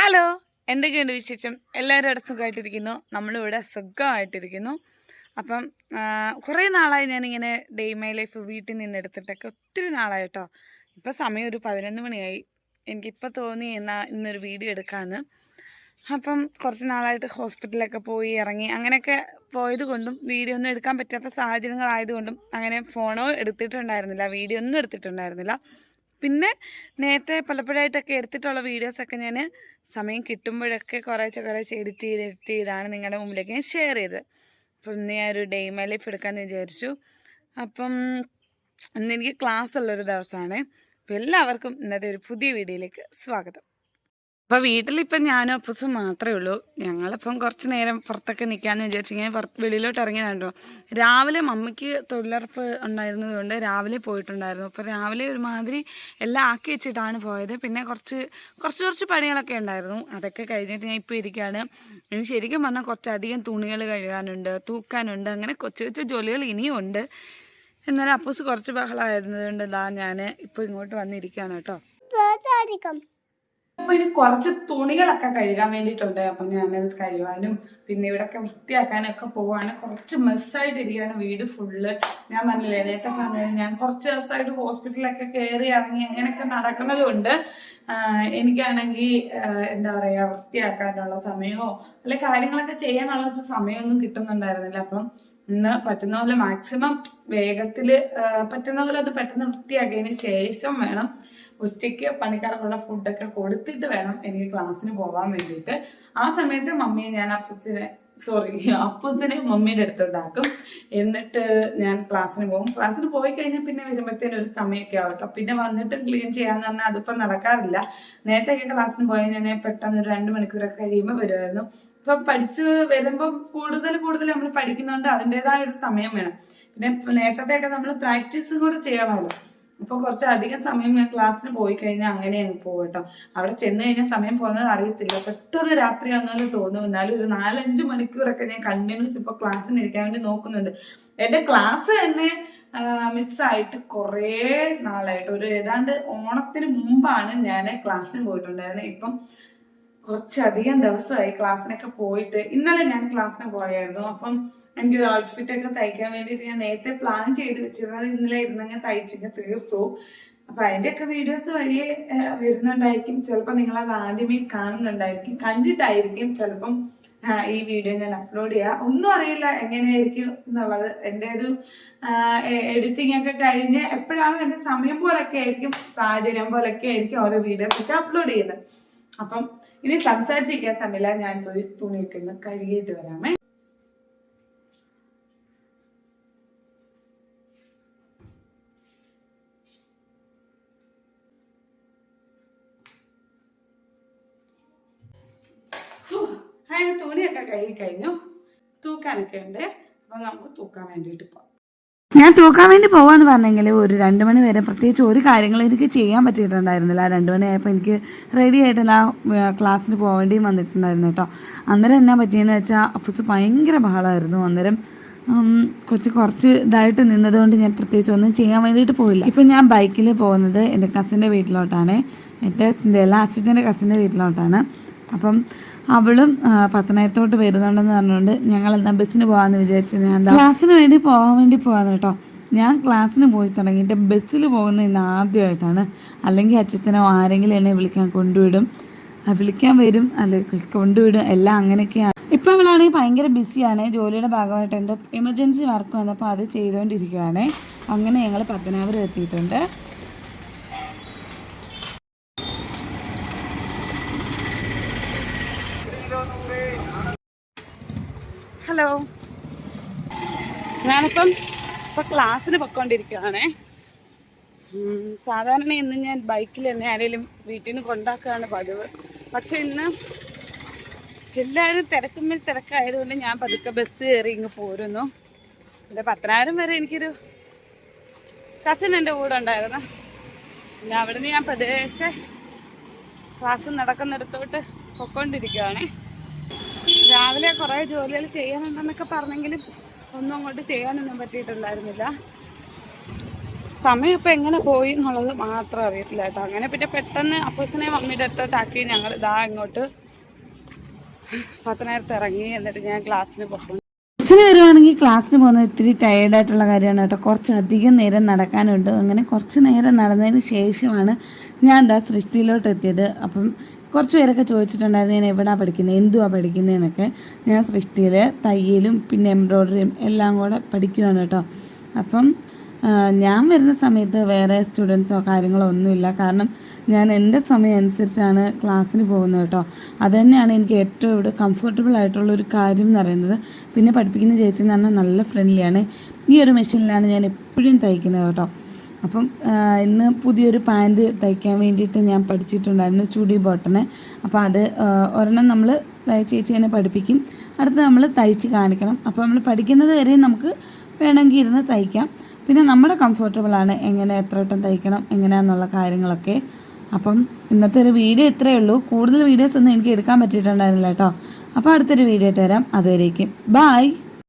Hello എന്തൊക്കെയുണ്ട് വിശേഷം? എല്ലാവരും അവിടെ സുഖമായിട്ടിരിക്കുന്നു. നമ്മളിവിടെ സുഖമായിട്ടിരിക്കുന്നു. അപ്പം കുറേ നാളായി ഞാനിങ്ങനെ ഡേ മൈ ലൈഫ് വീട്ടിൽ നിന്ന് എടുത്തിട്ടൊക്കെ ഒത്തിരി നാളായി കേട്ടോ. ഇപ്പം സമയം ഒരു പതിനൊന്ന് മണിയായി. എനിക്കിപ്പോൾ തോന്നി എന്നാൽ ഇന്നൊരു വീഡിയോ എടുക്കാമെന്ന് അപ്പം കുറച്ച് നാളായിട്ട് ഹോസ്പിറ്റലിലൊക്കെ പോയി ഇറങ്ങി അങ്ങനെയൊക്കെ പോയത് കൊണ്ടും വീഡിയോ ഒന്നും എടുക്കാൻ പറ്റാത്ത സാഹചര്യങ്ങളായതുകൊണ്ടും അങ്ങനെ ഫോണോ എടുത്തിട്ടുണ്ടായിരുന്നില്ല വീഡിയോ ഒന്നും എടുത്തിട്ടുണ്ടായിരുന്നില്ല. പിന്നെ നേരത്തെ പലപ്പോഴായിട്ടൊക്കെ എടുത്തിട്ടുള്ള വീഡിയോസൊക്കെ ഞാൻ സമയം കിട്ടുമ്പോഴൊക്കെ കുറേശ്ശെ കുറേശ്ശെ എഡിറ്റ് ചെയ്ത് എഡിറ്റ് ചെയ്താണ് നിങ്ങളുടെ മുമ്പിലേക്ക് ഞാൻ ഷെയർ ചെയ്തത്. അപ്പം ഇന്ന് ഞാൻ ഒരു ഡേ മൈ ലൈഫ് എടുക്കാമെന്ന് വിചാരിച്ചു. അപ്പം ഇന്ന് എനിക്ക് ക്ലാസ് ഉള്ളൊരു ദിവസമാണ്. അപ്പം എല്ലാവർക്കും ഇന്നത്തെ ഒരു പുതിയ വീഡിയോയിലേക്ക് സ്വാഗതം. അപ്പോൾ വീട്ടിലിപ്പം ഞാനും അപ്പൂസും മാത്രമേ ഉള്ളൂ. ഞങ്ങളിപ്പം കുറച്ച് നേരം പുറത്തൊക്കെ നിൽക്കാമെന്ന് വിചാരിച്ചു ഇങ്ങനെ വെളിയിലോട്ട് ഇറങ്ങിയതാണ്ടോ രാവിലെ മമ്മിക്ക് തൊഴിലുറപ്പ് ഉണ്ടായിരുന്നതുകൊണ്ട് രാവിലെ പോയിട്ടുണ്ടായിരുന്നു. അപ്പോൾ രാവിലെ ഒരുമാതിരി എല്ലാം ആക്കി വെച്ചിട്ടാണ് പോയത്. പിന്നെ കുറച്ച് കുറച്ച് കുറച്ച് പണികളൊക്കെ ഉണ്ടായിരുന്നു. അതൊക്കെ കഴിഞ്ഞിട്ട് ഞാൻ ഇപ്പോൾ ഇരിക്കുകയാണ് ഇനി ശരിക്കും പറഞ്ഞാൽ കുറച്ചധികം തുണികൾ കഴുകാനുണ്ട് തൂക്കാനുണ്ട് അങ്ങനെ കൊച്ചു കൊച്ചു ജോലികൾ ഇനിയും ഉണ്ട്. എന്നാലും അപ്പൂസ് കുറച്ച് ബഹളമായിരുന്നതുകൊണ്ട് ഇതാ ഞാൻ ഇപ്പോൾ ഇങ്ങോട്ട് വന്നിരിക്കുകയാണ് കേട്ടോ. അപ്പൊ ഇനി കുറച്ച് തുണികളൊക്കെ കഴുകാൻ വേണ്ടിയിട്ടുണ്ട്. അപ്പൊ ഞാനത് കഴുകാനും പിന്നെ ഇവിടെയൊക്കെ വൃത്തിയാക്കാനും ഒക്കെ പോവാണ്. കുറച്ച് മെസ്സായിട്ട് ഇരിക്കുകയാണ് വീട് ഫുള്ള്. ഞാൻ പറഞ്ഞില്ലേ നേരത്തെ പറഞ്ഞു ഞാൻ കുറച്ച് ദിവസമായിട്ട് ഹോസ്പിറ്റലിലൊക്കെ കയറി ഇറങ്ങി അങ്ങനെയൊക്കെ നടക്കുന്നത് കൊണ്ട് എനിക്കാണെങ്കിൽ എന്താ പറയാ വൃത്തിയാക്കാനുള്ള സമയമോ അല്ലെ കാര്യങ്ങളൊക്കെ ചെയ്യാനുള്ള സമയമൊന്നും കിട്ടുന്നുണ്ടായിരുന്നില്ല. അപ്പം ഇന്ന് പറ്റുന്ന പോലെ മാക്സിമം വേഗത്തിൽ ആ, പറ്റുന്ന പോലെ അത് പെട്ടെന്ന് വൃത്തിയാക്കിയതിന് ശേഷം വേണം ഉച്ചയ്ക്ക് പണിക്കാർക്കുള്ള ഫുഡൊക്കെ കൊടുത്തിട്ട് വേണം എനിക്ക് ക്ലാസ്സിന് പോകാൻ വേണ്ടിയിട്ട്. ആ സമയത്ത് മമ്മിയെ ഞാൻ അപ്പൂസിനെ സോറി അപ്പൂസിനെ മമ്മിയുടെ അടുത്തുണ്ടാക്കും. എന്നിട്ട് ഞാൻ ക്ലാസ്സിന് പോകും. ക്ലാസ്സിന് പോയി കഴിഞ്ഞാൽ പിന്നെ വരുമ്പോഴത്തേനും ഒരു സമയമൊക്കെ ആവട്ടോ പിന്നെ വന്നിട്ട് ക്ലീൻ ചെയ്യാന്ന് പറഞ്ഞാൽ അതിപ്പോൾ നടക്കാറില്ല. നേരത്തെയൊക്കെ ക്ലാസ്സിന് പോയി ഞാൻ പെട്ടെന്ന് ഒരു രണ്ട് മണിക്കൂറൊക്കെ കഴിയുമ്പോൾ വരുമായിരുന്നു ഇപ്പൊ പഠിച്ച് വരുമ്പോൾ കൂടുതൽ കൂടുതൽ നമ്മൾ പഠിക്കുന്നുണ്ട് അതിന്റെതായ ഒരു സമയം വേണം. പിന്നെ നേരത്തെയൊക്കെ നമ്മൾ പ്രാക്ടീസ് കൂടെ ചെയ്യണമല്ലോ. അപ്പൊ കുറച്ച് അധികം സമയം ഞാൻ ക്ലാസ്സിന് പോയി കഴിഞ്ഞാൽ അങ്ങനെ അങ്ങ് പോകും കേട്ടോ അവിടെ ചെന്ന് കഴിഞ്ഞാൽ സമയം പോകുന്നത് അറിയത്തില്ല. പെട്ടെന്ന് രാത്രി ആണെന്നാലും തോന്നും. എന്നാലും ഒരു നാലഞ്ച് മണിക്കൂറൊക്കെ ഞാൻ കണ്ടിന്യൂസ് ഇപ്പൊ ക്ലാസ്സിന് ഇരിക്കാൻ വേണ്ടി നോക്കുന്നുണ്ട്. എന്റെ ക്ലാസ് തന്നെ മിസ്സായിട്ട് കുറേ നാളായിട്ട്. ഒരു ഏതാണ്ട് ഓണത്തിന് മുമ്പാണ് ഞാൻ ക്ലാസ്സിന് പോയിട്ടുണ്ടായിരുന്നത് ഇപ്പം കുറച്ചധികം ദിവസമായി ക്ലാസ്സിനൊക്കെ പോയിട്ട് ഇന്നലെ ഞാൻ ക്ലാസ്സിന് പോയായിരുന്നു. അപ്പം എനിക്ക് ഒരു ഔട്ട്ഫിറ്റ് ഒക്കെ തയ്ക്കാൻ വേണ്ടിയിട്ട് ഞാൻ നേരത്തെ പ്ലാൻ ചെയ്ത് വെച്ചിരുന്നത് ഇന്നലെ ഇരുന്നങ്ങ് തയ്ച്ചിങ്ങ് തീർത്തു. അപ്പൊ അതിന്റെയൊക്കെ വീഡിയോസ് വഴി വരുന്നുണ്ടായിരിക്കും. ചിലപ്പോൾ നിങ്ങൾ അത് ആദ്യമേ കാണുന്നുണ്ടായിരിക്കും. കണ്ടിട്ടായിരിക്കും ചിലപ്പം ഈ വീഡിയോ ഞാൻ അപ്ലോഡ് ചെയ്യുക. ഒന്നും അറിയില്ല എങ്ങനെയായിരിക്കും എന്നുള്ളത്. എന്റെ ഒരു എഡിറ്റിംഗ് ഒക്കെ കഴിഞ്ഞ് എപ്പോഴാണോ എന്റെ സമയം പോലൊക്കെ ആയിരിക്കും സാഹചര്യം പോലൊക്കെ ആയിരിക്കും ഓരോ വീഡിയോസ് ഒക്കെ അപ്ലോഡ് ചെയ്യുന്നത്. അപ്പം ഇനി സംസാരിച്ചിരിക്കാൻ സമയമില്ല. ഞാൻ പോയി തുണിയൊക്കെ ഒന്ന് കഴുകിയിട്ട് വരാമേ. തുണിയൊക്കെ കഴുകി കഴിഞ്ഞു. തൂക്കാനൊക്കെ ഉണ്ട്. അപ്പൊ നമുക്ക് തൂക്കാൻ വേണ്ടിയിട്ട് പോവാം. ഞാൻ തൂക്കാൻ വേണ്ടി പോവാന്ന് പറഞ്ഞെങ്കിൽ ഒരു രണ്ട് മണി വരെ പ്രത്യേകിച്ച് ഒരു കാര്യങ്ങളും എനിക്ക് ചെയ്യാൻ പറ്റിയിട്ടുണ്ടായിരുന്നില്ല. രണ്ട് മണിയായപ്പോൾ എനിക്ക് റെഡി ആയിട്ടില്ല ക്ലാസ്സിന് പോവേണ്ടിയും വന്നിട്ടുണ്ടായിരുന്നു കേട്ടോ. അന്നേരം എന്നാ പറ്റിയെന്ന് വെച്ചാൽ അപ്പൂസ് ഭയങ്കര ബഹളമായിരുന്നു അന്നേരം ഉം, കൊച്ച് കുറച്ച് ഇതായിട്ട് നിന്നതുകൊണ്ട് ഞാൻ പ്രത്യേകിച്ച് ഒന്നും ചെയ്യാൻ വേണ്ടിയിട്ട് പോയില്ല. ഇപ്പം ഞാൻ ബൈക്കിൽ പോകുന്നത് എന്റെ കസിന്റെ വീട്ടിലോട്ടാണ്. എന്റെ എല്ലാ അച്ഛന്റെ കസിന്റെ വീട്ടിലോട്ടാണ്. അപ്പം അവളും പത്തനായത്തോട്ട് വരുന്നുണ്ടെന്ന് പറഞ്ഞുകൊണ്ട് ഞങ്ങൾ എന്താ ബസ്സിന് പോകാമെന്ന് വിചാരിച്ചു. ഞാൻ എന്താ ക്ലാസ്സിന് വേണ്ടി പോകാൻ വേണ്ടി പോകാന്ന് കേട്ടോ. ഞാൻ ക്ലാസ്സിന് പോയി തുടങ്ങിയിട്ട് ബസ്സിൽ പോകുന്ന ഇന്ന് ആദ്യമായിട്ടാണ്. അല്ലെങ്കിൽ അച്ഛനോ ആരെങ്കിലും എന്നെ വിളിക്കാൻ കൊണ്ടുവിടും. വിളിക്കാൻ വരും അല്ലെങ്കിൽ കൊണ്ടുവിടും എല്ലാം അങ്ങനെയൊക്കെയാണ്. ഇപ്പം അവളാണെങ്കിൽ ഭയങ്കര ബിസിയാണ്. ജോലിയുടെ ഭാഗമായിട്ട് എന്തോ എമർജൻസി വർക്ക് വന്നപ്പോൾ അത് ചെയ്തുകൊണ്ടിരിക്കുകയാണ് അങ്ങനെ ഞങ്ങൾ പത്തനാപുരം എത്തിയിട്ടുണ്ട്. ഹലോ ഞാനിപ്പം ഇപ്പൊ ക്ലാസ്സിന് പൊക്കോണ്ടിരിക്കുകയാണേ സാധാരണ ഇന്ന് ഞാൻ ബൈക്കിൽ തന്നെ ആരെങ്കിലും വീട്ടിൽ നിന്ന് കൊണ്ടാക്കുകയാണ് പതിവ്. പക്ഷെ ഇന്ന് എല്ലാവരും തിരക്കുമ്പിൽ തിരക്കായതുകൊണ്ട് ഞാൻ പതുക്കെ ബസ് കയറി ഇങ്ങ് പോരുന്നു. എന്റെ പത്തനായിരം വരെ എനിക്കൊരു കസിൻ എന്റെ കൂടെ ഉണ്ടായിരുന്നു. പിന്നെ അവിടെ നിന്ന് ഞാൻ പതിയൊക്കെ ക്ലാസ് നടക്കുന്നിടത്തോട്ട് പൊക്കോണ്ടിരിക്കുകയാണേ രാവിലെ കുറേ ജോലികൾ ചെയ്യാനുണ്ടെന്നൊക്കെ പറഞ്ഞെങ്കിലും ഒന്നും അങ്ങോട്ട് ചെയ്യാനൊന്നും പറ്റിയിട്ടുണ്ടായിരുന്നില്ല. സമയം ഇപ്പം എങ്ങനെ പോയി എന്നുള്ളത് മാത്രം അറിയത്തില്ല കേട്ടോ. അങ്ങനെ പിന്നെ പെട്ടെന്ന് അപ്പൂസിനെ മമ്മിയുടെ അടുത്തോട്ടാക്കി ഞങ്ങൾ ഇതാ ഇങ്ങോട്ട് പത്തനായിരത്ത് ഇറങ്ങി എന്നിട്ട് ഞാൻ ക്ലാസ്സിന് പോകും ബസ്സിന് വരുവാണെങ്കിൽ ക്ലാസ്സിന് പോകുന്നത് ഇത്തിരി ടയേർഡായിട്ടുള്ള കാര്യമാണ് കേട്ടോ. കുറച്ച് അധികം നേരം നടക്കാനുണ്ട്. അങ്ങനെ കുറച്ച് നേരം നടന്നതിന് ശേഷമാണ് ഞാൻ എന്താ സൃഷ്ടിയിലോട്ട് എത്തിയത്. അപ്പം കുറച്ച് പേരൊക്കെ ചോദിച്ചിട്ടുണ്ടായിരുന്നു ഞാൻ എവിടെയാണ് പഠിക്കുന്നത് എന്തുവാ പഠിക്കുന്നതെന്നൊക്കെ ഞാൻ സൃഷ്ടിയിൽ തയ്യലും പിന്നെ എംബ്രോയ്ഡറിയും എല്ലാം കൂടെ പഠിക്കുകയാണ് കേട്ടോ. അപ്പം ഞാൻ വരുന്ന സമയത്ത് വേറെ സ്റ്റുഡൻസോ കാര്യങ്ങളോ ഒന്നുമില്ല. കാരണം ഞാൻ എന്റെ സമയം അനുസരിച്ചാണ് ക്ലാസ്സിന് പോകുന്നത് കേട്ടോ. അത് തന്നെയാണ് എനിക്ക് ഏറ്റവും ഇവിടെ കംഫർട്ടബിൾ ആയിട്ടുള്ള ഒരു കാര്യം എന്ന് പറയുന്നത്. പിന്നെ പഠിപ്പിക്കുന്ന ചേച്ചി എന്ന് പറഞ്ഞാൽ നല്ല ഫ്രണ്ട്ലിയാണ് ഈ ഒരു മെഷീനിലാണ് ഞാൻ എപ്പോഴും തയ്ക്കുന്നത് കേട്ടോ. അപ്പം ഇന്ന് പുതിയൊരു പാന്റ് തയ്ക്കാൻ വേണ്ടിയിട്ട് ഞാൻ പഠിച്ചിട്ടുണ്ടായിരുന്നു ചുടി ബോട്ടനെ അപ്പോൾ അത് ഒരെണ്ണം നമ്മൾ ചേച്ചി തന്നെ പഠിപ്പിക്കും. അടുത്ത് നമ്മൾ തയ്ച്ച് കാണിക്കണം. അപ്പോൾ നമ്മൾ പഠിക്കുന്നത് വരെ നമുക്ക് വേണമെങ്കിൽ ഇരുന്ന് തയ്ക്കാം. പിന്നെ നമ്മുടെ കംഫർട്ടബിളാണ് എങ്ങനെ എത്ര വട്ടം തയ്ക്കണം എങ്ങനെയാണെന്നുള്ള കാര്യങ്ങളൊക്കെ. അപ്പം ഇന്നത്തെ ഒരു വീഡിയോ ഇത്രയേ ഉള്ളൂ. കൂടുതൽ വീഡിയോസ് ഒന്നും എനിക്ക് എടുക്കാൻ പറ്റിയിട്ടുണ്ടായിരുന്നില്ല കേട്ടോ. അപ്പോൾ അടുത്തൊരു വീഡിയോ ആയിട്ട് വരാം. അതുവരേക്കും. ബായ്